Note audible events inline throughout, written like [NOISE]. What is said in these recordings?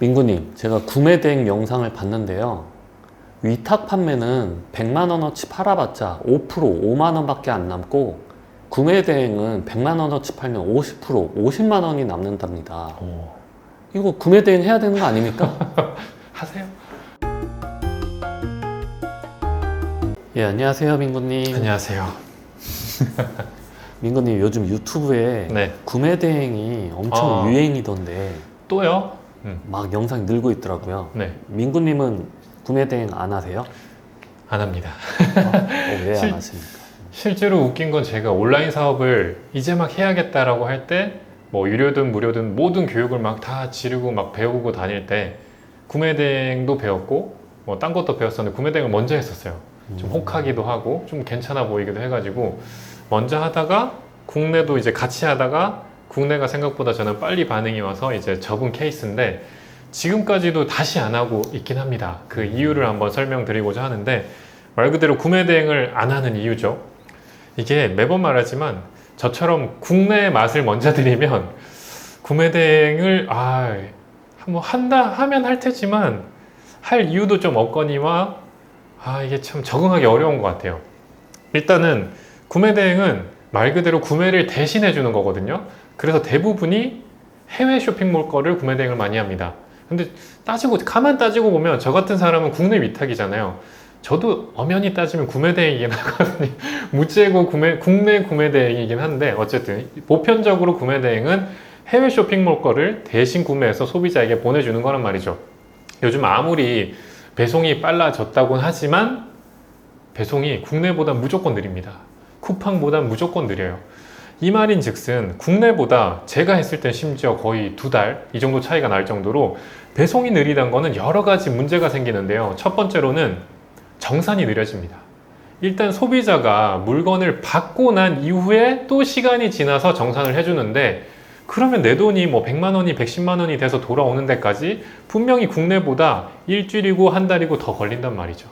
민구님, 제가 구매 대행 영상을 봤는데요. 위탁 판매는 100만 원어치 팔아봤자 5% 5만 원밖에 안 남고 구매 대행은 100만 원어치 팔면 50% 50만 원이 남는답니다. 오, 이거 구매 대행 해야 되는 거 아닙니까? [LAUGHS] 하세요. 예, 안녕하세요, 민구님. 안녕하세요. [LAUGHS] 민구님, 요즘 유튜브에 네. 구매 대행이 엄청 아. 유행이던데 또요? 음, 막 영상이 늘고 있더라고요. 네. 민구님은 구매 대행 안 하세요? 안 합니다. 어, 왜안 실- 하십니까? 실제로 웃긴 건 제가 온라인 사업을 이제 막 해야겠다라고 할 때 뭐 유료든 무료든 모든 교육을 막 다 지르고 막 배우고 다닐 때 구매 대행도 배웠고 뭐 딴 것도 배웠었는데 구매 대행을 먼저 했었어요. 좀 혹하기도 하고 좀 괜찮아 보이기도 해가지고 먼저 하다가 국내도 이제 같이 하다가 국내가 생각보다 저는 빨리 반응이 와서 이제 접은 케이스인데 지금까지도 다시 안 하고 있긴 합니다. 그 이유를 한번 설명드리고자 하는데 말 그대로 구매 대행을 안 하는 이유죠. 이게 매번 말하지만 저처럼 국내 맛을 먼저 드리면 구매 대행을 아 한번 한다 하면 할 테지만 할 이유도 좀 없거니와 아 이게 참 적응하기 어려운 것 같아요. 일단은 구매 대행은 말 그대로 구매를 대신해 주는 거거든요. 그래서 대부분이 해외 쇼핑몰 거를 구매 대행을 많이 합니다. 근데 따지고 가만 따지고 보면 저 같은 사람은 국내 위탁이잖아요. 저도 엄연히 따지면 구매 대행이긴 하거든요. [LAUGHS] 무재고 구매 국내 구매 대행이긴 한데 어쨌든 보편적으로 구매 대행은 해외 쇼핑몰 거를 대신 구매해서 소비자에게 보내주는 거란 말이죠. 요즘 아무리 배송이 빨라졌다곤 하지만 배송이 국내보다 무조건 느립니다. 쿠팡보다 무조건 느려요. 이 말인 즉슨 국내보다 제가 했을 땐 심지어 거의 두 달 이 정도 차이가 날 정도로 배송이 느리다는 거는 여러 가지 문제가 생기는데요. 첫 번째로는 정산이 느려집니다. 일단 소비자가 물건을 받고 난 이후에 또 시간이 지나서 정산을 해주는데 그러면 내 돈이 뭐 100만 원이 110만 원이 돼서 돌아오는 데까지 분명히 국내보다 일주일이고 한 달이고 더 걸린단 말이죠.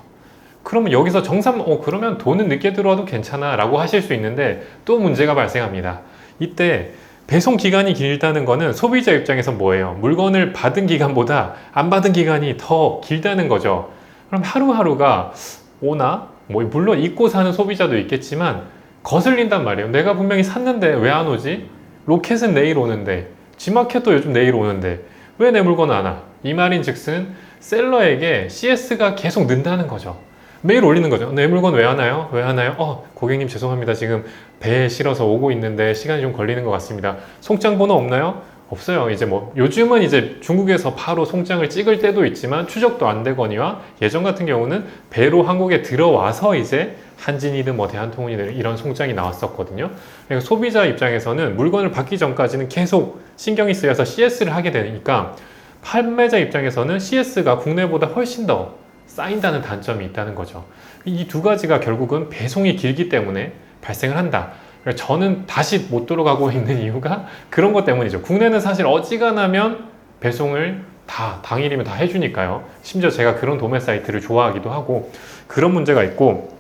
그러면 여기서 정산, 어, 그러면 돈은 늦게 들어와도 괜찮아 라고 하실 수 있는데 또 문제가 발생합니다. 이때 배송 기간이 길다는 거는 소비자 입장에서 뭐예요? 물건을 받은 기간보다 안 받은 기간이 더 길다는 거죠. 그럼 하루하루가 오나? 뭐, 물론 잊고 사는 소비자도 있겠지만 거슬린단 말이에요. 내가 분명히 샀는데 왜 안 오지? 로켓은 내일 오는데, G마켓도 요즘 내일 오는데, 왜 내 물건 안 와? 이 말인 즉슨 셀러에게 CS가 계속 는다는 거죠. 매일 올리는 거죠. 내 물건 왜 하나요? 왜 하나요? 어, 고객님 죄송합니다. 지금 배에 실어서 오고 있는데 시간이 좀 걸리는 것 같습니다. 송장 번호 없나요? 없어요. 이제 뭐 요즘은 이제 중국에서 바로 송장을 찍을 때도 있지만 추적도 안 되거니와 예전 같은 경우는 배로 한국에 들어와서 이제 한진이든 뭐 대한통운이든 이런 송장이 나왔었거든요. 그러니까 소비자 입장에서는 물건을 받기 전까지는 계속 신경이 쓰여서 CS를 하게 되니까 판매자 입장에서는 CS가 국내보다 훨씬 더 쌓인다는 단점이 있다는 거죠. 이 두 가지가 결국은 배송이 길기 때문에 발생을 한다. 그래서 저는 다시 못 들어가고 [LAUGHS] 있는 이유가 그런 것 때문이죠. 국내는 사실 어지간하면 배송을 다 당일이면 다 해주니까요. 심지어 제가 그런 도매 사이트를 좋아하기도 하고 그런 문제가 있고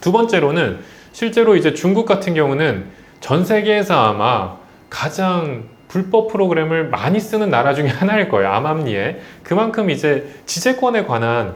두 번째로는 실제로 이제 중국 같은 경우는 전 세계에서 아마 가장 불법 프로그램을 많이 쓰는 나라 중에 하나일 거예요. 암암리에. 그만큼 이제 지재권에 관한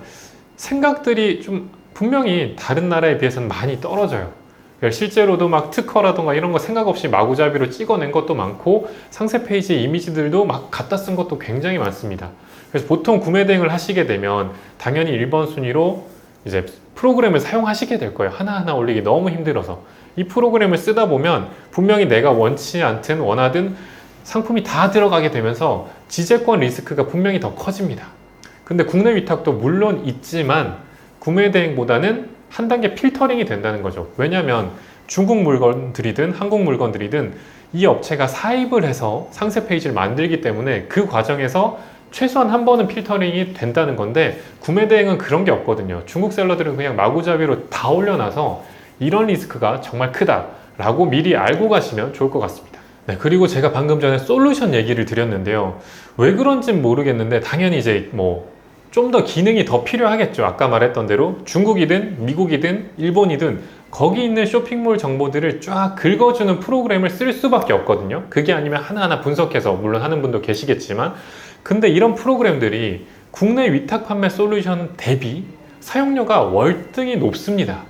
생각들이 좀 분명히 다른 나라에 비해서는 많이 떨어져요. 그러니까 실제로도 막 특허라던가 이런 거 생각 없이 마구잡이로 찍어낸 것도 많고 상세 페이지 이미지들도 막 갖다 쓴 것도 굉장히 많습니다. 그래서 보통 구매 대행을 하시게 되면 당연히 1번 순위로 이제 프로그램을 사용하시게 될 거예요. 하나하나 올리기 너무 힘들어서. 이 프로그램을 쓰다 보면 분명히 내가 원치 않든 원하든 상품이 다 들어가게 되면서 지재권 리스크가 분명히 더 커집니다. 근데 국내 위탁도 물론 있지만 구매 대행보다는 한 단계 필터링이 된다는 거죠. 왜냐하면 중국 물건들이든 한국 물건들이든 이 업체가 사입을 해서 상세 페이지를 만들기 때문에 그 과정에서 최소한 한 번은 필터링이 된다는 건데 구매 대행은 그런 게 없거든요. 중국 셀러들은 그냥 마구잡이로 다 올려놔서 이런 리스크가 정말 크다라고 미리 알고 가시면 좋을 것 같습니다. 네, 그리고 제가 방금 전에 솔루션 얘기를 드렸는데요. 왜 그런지는 모르겠는데 당연히 이제 뭐 좀 더 기능이 더 필요하겠죠. 아까 말했던 대로 중국이든 미국이든 일본이든 거기 있는 쇼핑몰 정보들을 쫙 긁어주는 프로그램을 쓸 수밖에 없거든요. 그게 아니면 하나하나 분석해서 물론 하는 분도 계시겠지만 근데 이런 프로그램들이 국내 위탁 판매 솔루션 대비 사용료가 월등히 높습니다.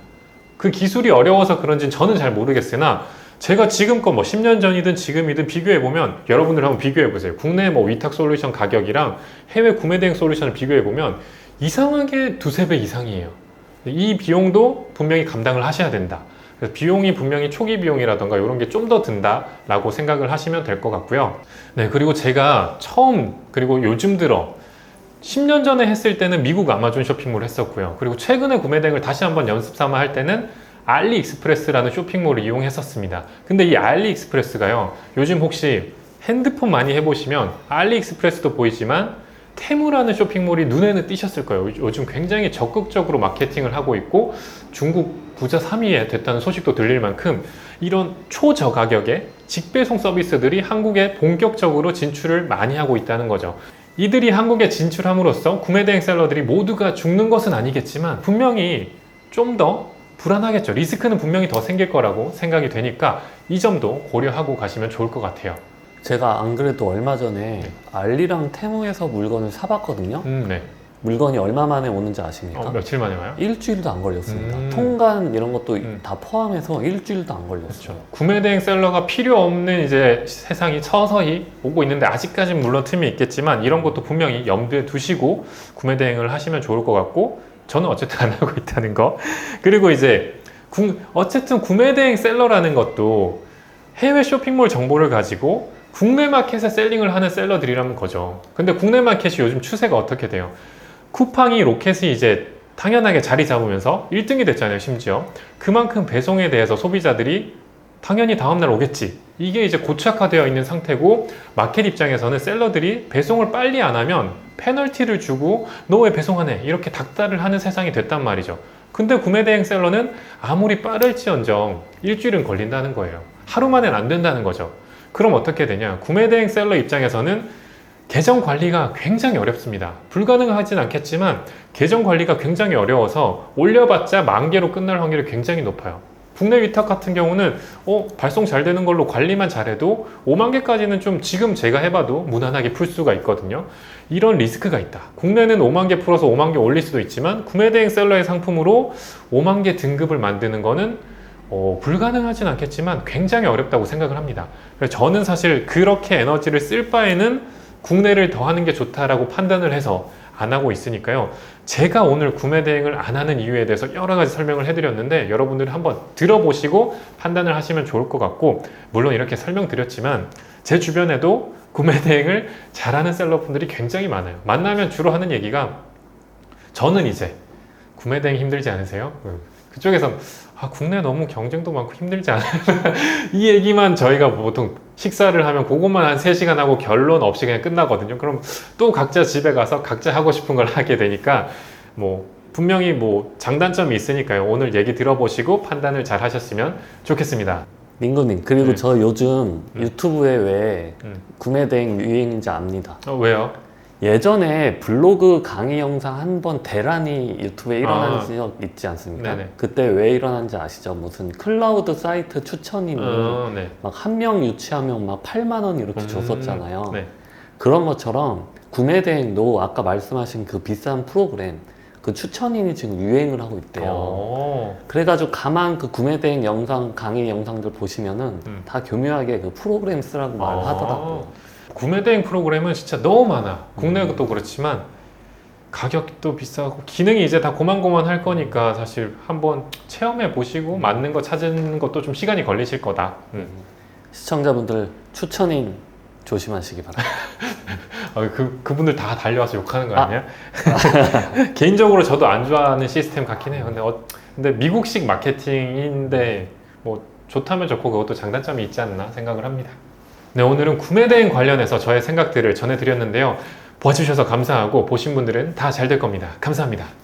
그 기술이 어려워서 그런지는 저는 잘 모르겠으나 제가 지금껏 뭐 10년 전이든 지금이든 비교해 보면 여러분들 한번 비교해 보세요. 국내 뭐 위탁 솔루션 가격이랑 해외 구매 대행 솔루션을 비교해 보면 이상하게 두세 배 이상이에요. 이 비용도 분명히 감당을 하셔야 된다. 비용이 분명히 초기 비용이라던가 이런 게 좀 더 든다라고 생각을 하시면 될 것 같고요. 네, 그리고 제가 처음 그리고 요즘 들어 10년 전에 했을 때는 미국 아마존 쇼핑몰을 했었고요. 그리고 최근에 구매 대행을 다시 한번 연습 삼아 할 때는 알리익스프레스라는 쇼핑몰을 이용했었습니다. 근데 이 알리익스프레스가요. 요즘 혹시 핸드폰 많이 해보시면 알리익스프레스도 보이지만 테무라는 쇼핑몰이 눈에는 띄셨을 거예요. 요즘 굉장히 적극적으로 마케팅을 하고 있고 중국 부자 3위에 됐다는 소식도 들릴 만큼 이런 초저 가격의 직배송 서비스들이 한국에 본격적으로 진출을 많이 하고 있다는 거죠. 이들이 한국에 진출함으로써 구매대행 셀러들이 모두가 죽는 것은 아니겠지만 분명히 좀더 불안하겠죠. 리스크는 분명히 더 생길 거라고 생각이 되니까 이 점도 고려하고 가시면 좋을 것 같아요. 제가 안 그래도 얼마 전에 알리랑 테무에서 물건을 사봤거든요. 음, 네. 물건이 얼마 만에 오는지 아십니까? 어, 며칠 만에 와요? 일주일도 안 걸렸습니다. 음. 통관 이런 것도 음. 다 포함해서 일주일도 안 걸렸어요. 그렇죠. 구매 대행 셀러가 필요 없는 이제 세상이 서서히 오고 있는데 아직까지는 물론 틈이 있겠지만 이런 것도 분명히 염두에 두시고 구매 대행을 하시면 좋을 것 같고 저는 어쨌든 안 하고 있다는 거. 그리고 이제 구- 어쨌든 구매 대행 셀러라는 것도 해외 쇼핑몰 정보를 가지고 국내 마켓에 셀링을 하는 셀러들이라는 거죠. 근데 국내 마켓이 요즘 추세가 어떻게 돼요? 쿠팡이 로켓이 이제 당연하게 자리 잡으면서 1등이 됐잖아요, 심지어. 그만큼 배송에 대해서 소비자들이 당연히 다음날 오겠지. 이게 이제 고착화되어 있는 상태고, 마켓 입장에서는 셀러들이 배송을 빨리 안 하면 페널티를 주고, 너 왜 배송 안 해? 이렇게 닥달을 하는 세상이 됐단 말이죠. 근데 구매 대행 셀러는 아무리 빠를지언정 일주일은 걸린다는 거예요. 하루 만엔 안 된다는 거죠. 그럼 어떻게 되냐? 구매 대행 셀러 입장에서는 계정 관리가 굉장히 어렵습니다. 불가능하진 않겠지만 계정 관리가 굉장히 어려워서 올려봤자 만 개로 끝날 확률이 굉장히 높아요. 국내 위탁 같은 경우는 어, 발송 잘 되는 걸로 관리만 잘해도 5만 개까지는 좀 지금 제가 해봐도 무난하게 풀 수가 있거든요. 이런 리스크가 있다. 국내는 5만 개 풀어서 5만 개 올릴 수도 있지만 구매 대행 셀러의 상품으로 5만 개 등급을 만드는 거는 어, 불가능하진 않겠지만 굉장히 어렵다고 생각을 합니다. 그래서 저는 사실 그렇게 에너지를 쓸 바에는 국내를 더 하는 게 좋다라고 판단을 해서 안 하고 있으니까요. 제가 오늘 구매 대행을 안 하는 이유에 대해서 여러 가지 설명을 해드렸는데 여러분들이 한번 들어보시고 판단을 하시면 좋을 것 같고 물론 이렇게 설명드렸지만 제 주변에도 구매 대행을 잘하는 셀러분들이 굉장히 많아요. 만나면 주로 하는 얘기가 저는 이제 구매 대행 힘들지 않으세요? 음, 그쪽에서 아, 국내 너무 경쟁도 많고 힘들지 않아요? [LAUGHS] 이 얘기만 저희가 보통 식사를 하면 그것만 한 3시간 하고 결론 없이 그냥 끝나거든요. 그럼 또 각자 집에 가서 각자 하고 싶은 걸 [LAUGHS] 하게 되니까 뭐 분명히 뭐 장단점이 있으니까요. 오늘 얘기 들어보시고 판단을 잘 하셨으면 좋겠습니다. 민구님 그리고 네. 저 요즘 음. 유튜브에 왜 음. 구매 대행 유행인지 압니다. 어, 왜요? 예전에 블로그 강의 영상 한 번 대란이 유튜브에 일어난 아. 적 있지 않습니까? 네네. 그때 왜 일어난지 아시죠? 무슨 클라우드 사이트 추천인이 어, 네. 막한 명 유치하면 막 8만 원 이렇게 음, 줬었잖아요. 네. 그런 것처럼 구매 대행도 아까 말씀하신 그 비싼 프로그램 그 추천인이 지금 유행을 하고 있대요. 어, 그래가지고 가만 그 구매 대행 영상 강의 영상들 보시면은 음. 다 교묘하게 그 프로그램 쓰라고 말하더라고. 아, 구매 대행 프로그램은 진짜 너무 많아. 국내도 그렇지만 가격도 비싸고 기능이 이제 다 고만고만 할 거니까 사실 한번 체험해 보시고 맞는 거 찾는 것도 좀 시간이 걸리실 거다. 음. 시청자분들 추천인 조심하시기 바랍니다. 아, [LAUGHS] 그 그분들 다 달려와서 욕하는 거 아. 아니야? [LAUGHS] 개인적으로 저도 안 좋아하는 시스템 같긴 해요. 근데 어, 근데 미국식 마케팅인데 뭐 좋다면 좋고 그것도 장단점이 있지 않나 생각을 합니다. 네, 오늘은 구매 대행 관련해서 저의 생각들을 전해드렸는데요. 봐주셔서 감사하고 보신 분들은 다 잘 될 겁니다. 감사합니다.